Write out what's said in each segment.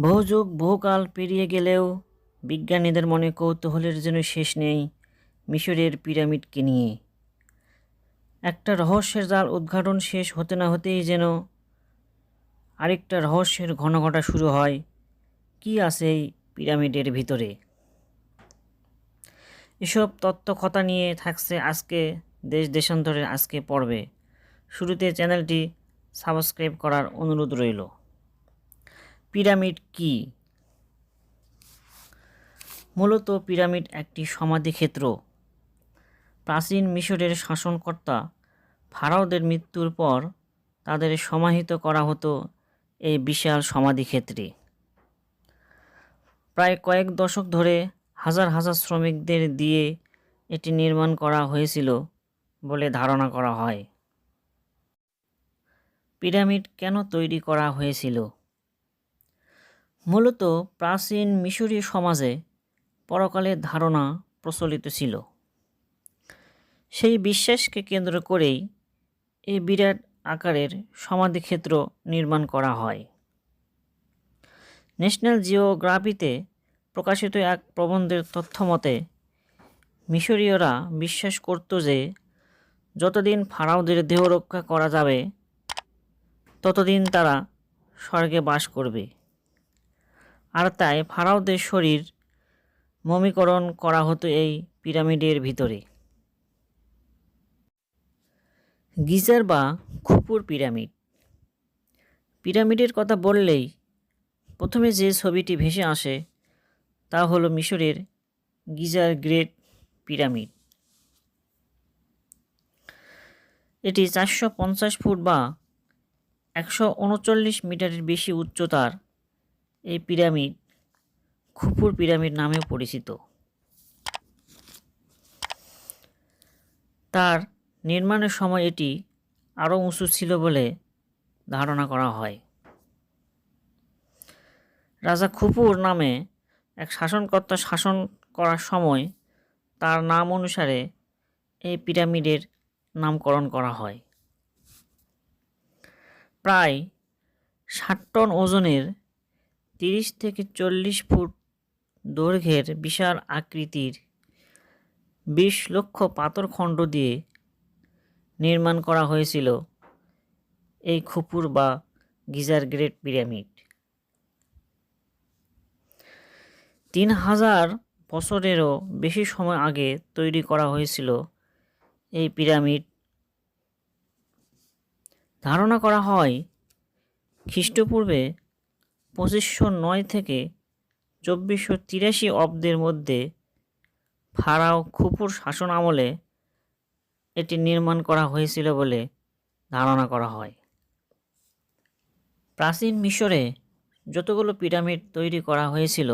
বহু যুগ বহুকাল পেরিয়ে গেলেও বিজ্ঞানীদের মনে কৌতূহলের যেন শেষ নেই মিশরের পিরামিডকে নিয়ে। একটা রহস্যের জাল উদ্ঘাটন শেষ হতে না হতেই যেন আরেকটা রহস্যের ঘন ঘটা শুরু হয়। কি আছে এই পিরামিডের ভিতরে? এসব তত্ত্ব কথা নিয়ে থাকছে আজকে দেশ দেশান্তরের আজকে পর্বে। শুরুতে চ্যানেলটি সাবস্ক্রাইব করার অনুরোধ রইল। পিরামিড কি? মূলত পিরামিড একটি সমাধিক্ষেত্র প্রাচীন মিশরের শাসনকর্তা ফারাওদের মৃত্যুর পর তাদের সমাহিত করা হতো এই বিশাল সমাধিক্ষেত্রে প্রায় কয়েক দশক ধরে হাজার হাজার শ্রমিকদের দিয়ে এটি নির্মাণ করা হয়েছিল বলে ধারণা করা হয়। পিরামিড কেন তৈরি করা হয়েছিল? মূলত প্রাচীন মিশরীয় সমাজে পরকালের ধারণা প্রচলিত ছিল। সেই বিশ্বাসকে কেন্দ্র করেই এই বিরাট আকারের সমাধিক্ষেত্র নির্মাণ করা হয়। ন্যাশনাল জিওগ্রাফিতে প্রকাশিত এক প্রবন্ধের তথ্য মতে মিশরীয়রা বিশ্বাস করত যে, যতদিন ফারাওদের দেহ রক্ষা করা যাবে, ততদিন তারা স্বর্গে বাস করবে। আর তাই ফারাওদের শরীর মমিকরণ করা হতো এই পিরামিডের ভিতরে। গিজার বা খুপুর পিরামিড। পিরামিডের কথা বললেই প্রথমে যে ছবিটি ভেসে আসে তা হলো মিশরের গিজার গ্রেট পিরামিড। এটি চারশো পঞ্চাশ ফুট বা একশো উনচল্লিশ মিটারের বেশি উচ্চতার এই পিরামিড, খুপুর পিরামিড নামেও পরিচিত। তার নির্মাণের সময় এটি আরও উঁচু ছিল বলে ধারণা করা হয়। রাজা খুপুর নামে এক শাসনকর্তা শাসন করার সময় তার নাম অনুসারে এই পিরামিডের নামকরণ করা হয়। প্রায় ষাট টন ওজনের তিরিশ থেকে চল্লিশ ফুট দৈর্ঘ্যের বিশাল আকৃতির বিশ লক্ষ পাথরখণ্ড দিয়ে নির্মাণ করা হয়েছিল এই খুপুর বা গিজার গ্রেট পিরামিড। তিন হাজার বছরেরও বেশি সময় আগে তৈরি করা হয়েছিল এই পিরামিড। ধারণা করা হয়, খ্রিস্টপূর্বে পঁচিশশো নয় থেকে চব্বিশশো তিরাশি অব্দের মধ্যে ফারাও খুপুর শাসন আমলে এটি নির্মাণ করা হয়েছিল বলে ধারণা করা হয়। প্রাচীন মিশরে যতগুলো পিরামিড তৈরি করা হয়েছিল,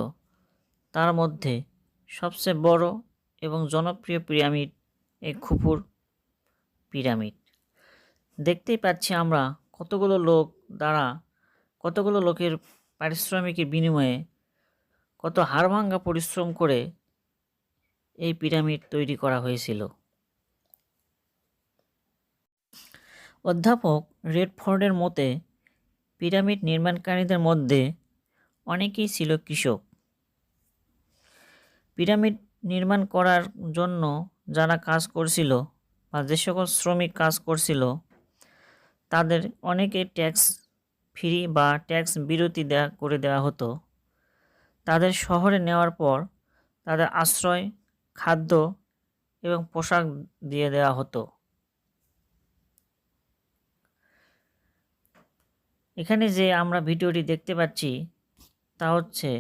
তার মধ্যে সবচেয়ে বড় এবং জনপ্রিয় পিরামিড এই খুপুর পিরামিড। দেখতেই পাচ্ছি আমরা কতগুলো লোক দ্বারা, কতগুলো লোকের পারিশ্রমিকের বিনিময়ে কত হাড়ভাঙ্গা পরিশ্রম করে এই পিরামিড তৈরি করা হয়েছিল। অধ্যাপক রেডফোর্ডের মতে, পিরামিড নির্মাণকারীদের মধ্যে অনেকেই ছিল কৃষক। পিরামিড নির্মাণ করার জন্য যারা কাজ করছিল বা যে সকল শ্রমিক কাজ করছিল, তাদের অনেকে ট্যাক্স ফ্রি বা ট্যাক্স বিরতি দেয়া, করে দেওয়া হতো। তাদের শহরে নেওয়ার পর তাদের আশ্রয়, খাদ্য এবং পোশাক দিয়ে দেওয়া হতো। এখানে যে আমরা ভিডিওটি দেখতে পাচ্ছি, তা হচ্ছে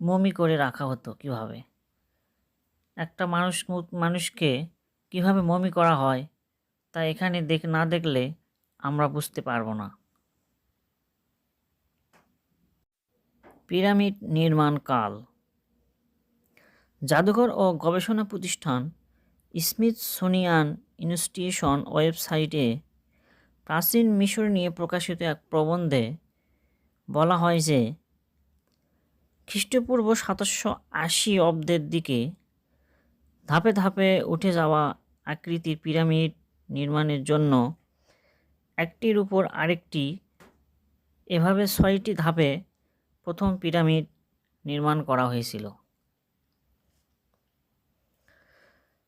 মমি করে রাখা হতো কীভাবে? একটা মানুষ, মানুষকে কীভাবে মমি করা হয়, তা এখানে দেখ, না দেখলে আমরা বুঝতে পারব না। পিরামিড নির্মাণ কাল। জাদুঘর ও গবেষণা প্রতিষ্ঠান স্মিথসোনিয়ান ইনস্টিটিউশন ওয়েবসাইটে প্রাচীন মিশর নিয়ে প্রকাশিত এক প্রবন্ধে বলা হয় যে, খ্রিস্টপূর্ব সাতশো আশি অব্দের দিকে ধাপে ধাপে উঠে যাওয়া আকৃতির পিরামিড নির্মাণের জন্য একটির উপর আরেকটি এভাবে ছয়টি ধাপে প্রথম পিরামিড নির্মাণ করা হয়েছিল।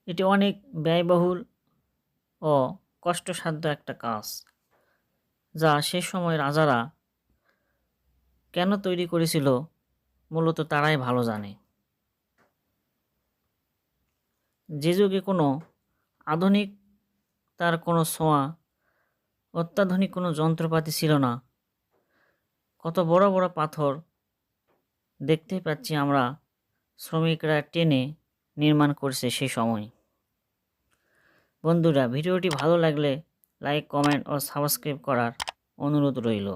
এটি অনেক ব্যয়বহুল ও কষ্টসাধ্য একটা কাজ, যা সে সময় রাজারা কেন তৈরি করেছিল মূলত তারাই ভালো জানে। যে যুগে কোনো আধুনিক তার কোনো ছোঁয়া অত্যাধুনিক কোনো যন্ত্রপাতি ছিল না। কত বড় বড় পাথর দেখতে পাচ্ছি আমরা শ্রমিকরা টেনে নির্মাণ করছে সেই সময়। বন্ধুরা, ভিডিওটি ভালো লাগলে লাইক কমেন্ট ও সাবস্ক্রাইব করার অনুরোধ রইল।